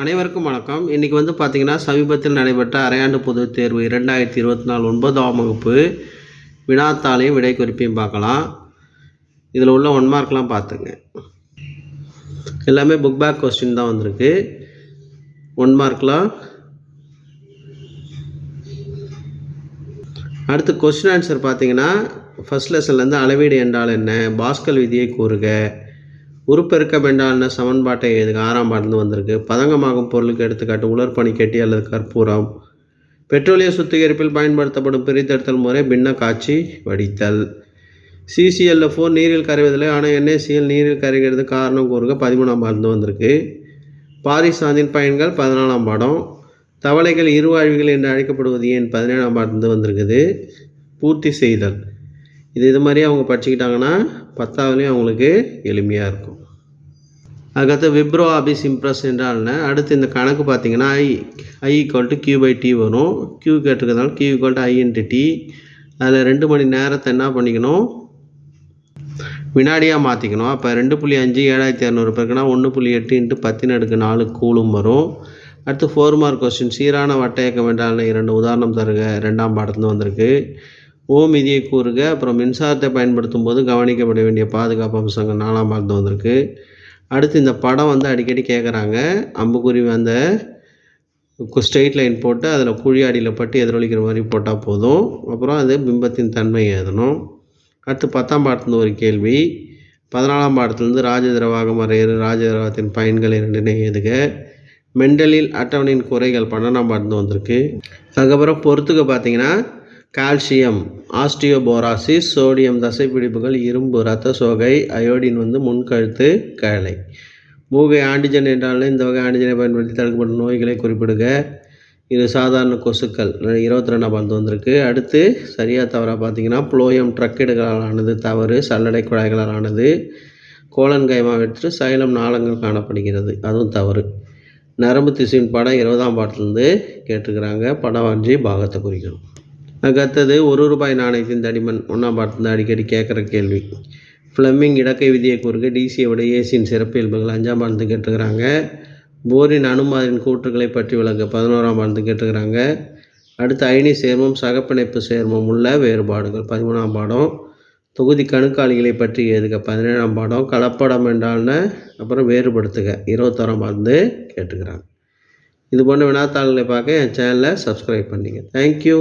அனைவருக்கும் வணக்கம். இன்றைக்கி வந்து பார்த்திங்கன்னா சமீபத்தில் நடைபெற்ற அரையாண்டு பொதுத் தேர்வு இரண்டாயிரத்தி இருபத்தி நாலு ஒன்பதாம் வகுப்பு வினாத்தாளையும் விடை குறிப்பையும் பார்க்கலாம். இதில் உள்ள ஒன் மார்க்லாம் பார்த்துங்க எல்லாமே புக் பேக் கொஸ்டின் தான் வந்திருக்கு. ஒன் மார்க்லாம் அடுத்து கொஸ்டின் ஆன்சர் பார்த்தீங்கன்னா ஃபஸ்ட் லெசன்லேருந்து அளவீடு என்றால் என்ன? பாஸ்கல் விதியை கூறுக. உருப்பெருக்கம் என்றால் சமன்பாட்டை எழுதுக. ஆறாம் பாட்டிலிருந்து வந்திருக்கு. பதங்கமாகும் பொருளுக்கு எடுத்துக்காட்டு உலர்பனி கெட்டி அல்லது கற்பூரம். பெட்ரோலிய சுத்திகரிப்பில் பயன்படுத்தப்படும் பிரித்தெடுத்தல் முறை பின்ன காட்சி வடித்தல். ஃபோர் நீரில் கரைவதில்லை. ஆனால் என்ஏசிஎல் நீரில் கரைகிறது காரணம் கூறுக. பதிமூணாம் பாட்டிலிருந்து வந்திருக்கு. பாரிசாந்தின் பயன்கள் பதினாலாம் பாடம். தவளைகள் இருவாழ்விகள் என்று அழைக்கப்படுவது ஏன்? பதினேழாம் பாட்டிலிருந்து வந்திருக்குது. பூர்த்தி செய்தல். இது இது மாதிரி அவங்க படிச்சுக்கிட்டாங்கன்னா பத்தாவதுலேயும் அவங்களுக்கு எளிமையாக இருக்கும். அதுக்கடுத்து விப்ரோ ஆபிஸ் இம்ப்ரெஸ் என்றால்னு அடுத்து இந்த கணக்கு பார்த்தீங்கன்னா I I equal to Q by T வரும். Q கேட்டிருக்கிறதுனால Q equal to I into T அதில் ரெண்டு மணி நேரத்தை என்ன பண்ணிக்கணும்? வினாடியாக மாற்றிக்கணும் அப்போ ரெண்டு புள்ளி அஞ்சு ஏழாயிரத்தி இரநூறு பேருக்குன்னா ஒன்று புள்ளி எட்டு இன்ட்டு பத்தின் அடுக்கு நாலு கூலும் வரும். அடுத்து ஃபோர் மார்க் கொஸ்டின் சீரான வட்டையக்கம் என்றால் இரண்டு உதாரணம் தருக ரெண்டாம் பாடத்துலேருந்து வந்திருக்கு. ஓம் விதியை கூறுக. அப்புறம் மின்சாரத்தை பயன்படுத்தும் போது கவனிக்கப்பட வேண்டிய பாதுகாப்பு அம்சங்கள் நாலாம் பாகத்தில் வந்திருக்கு. அடுத்து இந்த படம் வந்து அடிக்கடி கேட்குறாங்க அம்புக்குருவி அந்த ஸ்ட்ரெயிட் லைன் போட்டு அதில் குழி அடியில் பட்டு எதிரொலிக்கிற மாதிரி போட்டால் போதும். அப்புறம் அது பிம்பத்தின் தன்மை எழுதணும் அடுத்து பத்தாம் பாடத்துலேருந்து ஒரு கேள்வி. பதினாலாம் பாடத்துலேருந்து ராஜதிரவாகம் வரையறு ராஜதிரவத்தின் பயன்கள் இரண்டினை எழுதுக மெண்டலில் அட்டவணையின் குறைகள் பன்னெண்டாம் பாடத்துலேருந்து வந்திருக்கு. அதுக்கப்புறம் பொறுத்துக்க பார்த்தீங்கன்னா கால்சியம் ஆஸ்டியோபோராசிஸ் சோடியம் தசைப்பிடிப்புகள் இரும்பு இரத்த சோகை அயோடின் வந்து முன்கழுத்து கழலை. மூகை ஆண்டிஜன் என்றாலும் இந்த வகை ஆண்டிஜனை பயன்படுத்தி தடுக்கப்படும் நோய்களை குறிப்பிடுக. இது சாதாரண கொசுக்கள். இருபத்தி ரெண்டாம் பந்து வந்திருக்கு. அடுத்து சரியாக தவறாக பார்த்தீங்கன்னா புளோயம் ட்ரக்கெடுகளால் ஆனது தவறு சல்லடை குழாய்களால் ஆனது. கோலன் கைமாவற்று சைலம் நாளங்கள் காணப்படுகிறது. அதுவும் தவறு. நரம்பு திசுவின் படம் இருபதாம் பாட்டிலேருந்து கேட்டிருக்கிறாங்க. படம் வரைஞ்சி பாகத்தை குறிக்கணும். கத்தது ஒரு ரூபாய் நாணயத்தின் தடிமன் ஒன்றாம் பாட்டிலேருந்து அடிக்கடி கேட்குற கேள்வி. ஃப்ளம்மிங் இடக்கை விதியை கூறுக டிசியை விட ஏசியின் சிறப்பியல்புகள் அஞ்சாம் பாடத்து கேட்டுக்கிறாங்க போரின் அணுமாதிரின் கூற்றுகளை பற்றி விளக்க பதினோராம் பாடத்து கேட்டுக்கிறாங்க அடுத்து அயனி சேர்மம் சகப்பிணைப்பு சேர்மம் உள்ள வேறுபாடுகள். பதிமூணாம் பாடம். தொகுதி கணுக்காளிகளை பற்றி எதுக்க பதினேழாம் பாடம். கலப்படம் என்றால்னு அப்புறம் வேறுபடுத்துக. இருபத்தோராம் பாடத்து கேட்டுக்கிறாங்க இது போன்ற வினாத்தாள்களை பார்க்க என் சேனலை சப்ஸ்கிரைப் பண்ணிங்க. தேங்க்யூ